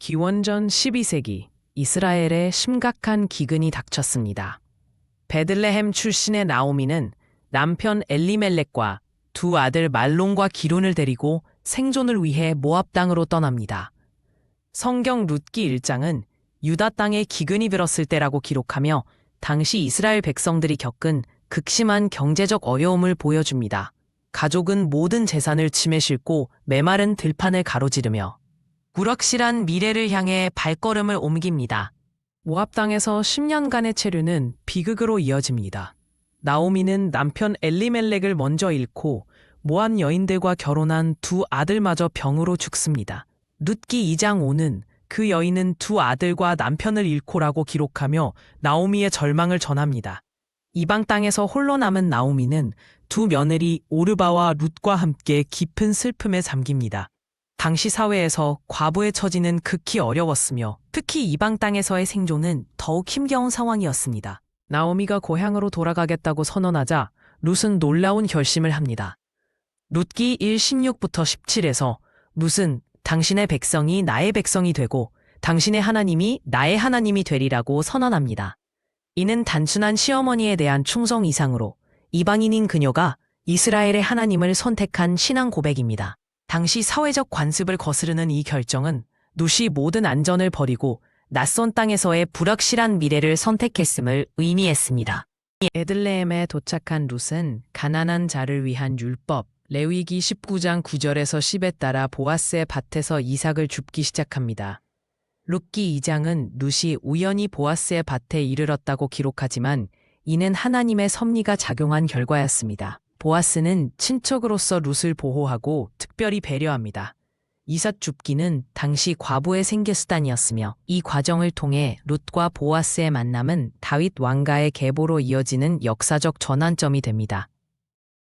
기원전 12세기 이스라엘에 심각한 기근이 닥쳤습니다. 베들레헴 출신의 나오미는 남편 엘리멜렉과 두 아들 말론과 기론을 데리고 생존을 위해 모압 땅으로 떠납니다. 성경 룻기 1장은 유다 땅에 기근이 들었을 때라고 기록하며 당시 이스라엘 백성들이 겪은 극심한 경제적 어려움을 보여줍니다. 가족은 모든 재산을 짐에 싣고 메마른 들판을 가로지르며 불확실한 미래를 향해 발걸음을 옮깁니다. 모압 땅에서 10년간의 체류는 비극으로 이어집니다. 나오미는 남편 엘리멜렉을 먼저 잃고 모압 여인들과 결혼한 두 아들마저 병으로 죽습니다. 룻기 2장 5는 그 여인은 두 아들과 남편을 잃고라고 기록하며 나오미의 절망을 전합니다. 이방 땅에서 홀로 남은 나오미는 두 며느리 오르바와 룻과 함께 깊은 슬픔에 잠깁니다. 당시 사회에서 과부의 처지는 극히 어려웠으며 특히 이방 땅에서의 생존은 더욱 힘겨운 상황이었습니다. 나오미가 고향으로 돌아가겠다고 선언하자 룻은 놀라운 결심을 합니다. 룻기 1 16부터 17에서 룻은 당신의 백성이 나의 백성이 되고 당신의 하나님이 나의 하나님이 되리라고 선언합니다. 이는 단순한 시어머니에 대한 충성 이상으로 이방인인 그녀가 이스라엘의 하나님을 선택한 신앙 고백입니다. 당시 사회적 관습을 거스르는 이 결정은 룻이 모든 안전을 버리고 낯선 땅에서의 불확실한 미래를 선택했음을 의미했습니다. 에들레헴에 도착한 룻은 가난한 자를 위한 율법, 레위기 19장 9절에서 10에 따라 보아스의 밭에서 이삭을 줍기 시작합니다. 룻기 2장은 룻이 우연히 보아스의 밭에 이르렀다고 기록하지만 이는 하나님의 섭리가 작용한 결과였습니다. 보아스는 친척으로서 룻을 보호하고 특별히 배려합니다. 이삭 줍기는 당시 과부의 생계수단이었으며 이 과정을 통해 룻과 보아스의 만남은 다윗 왕가의 계보로 이어지는 역사적 전환점이 됩니다.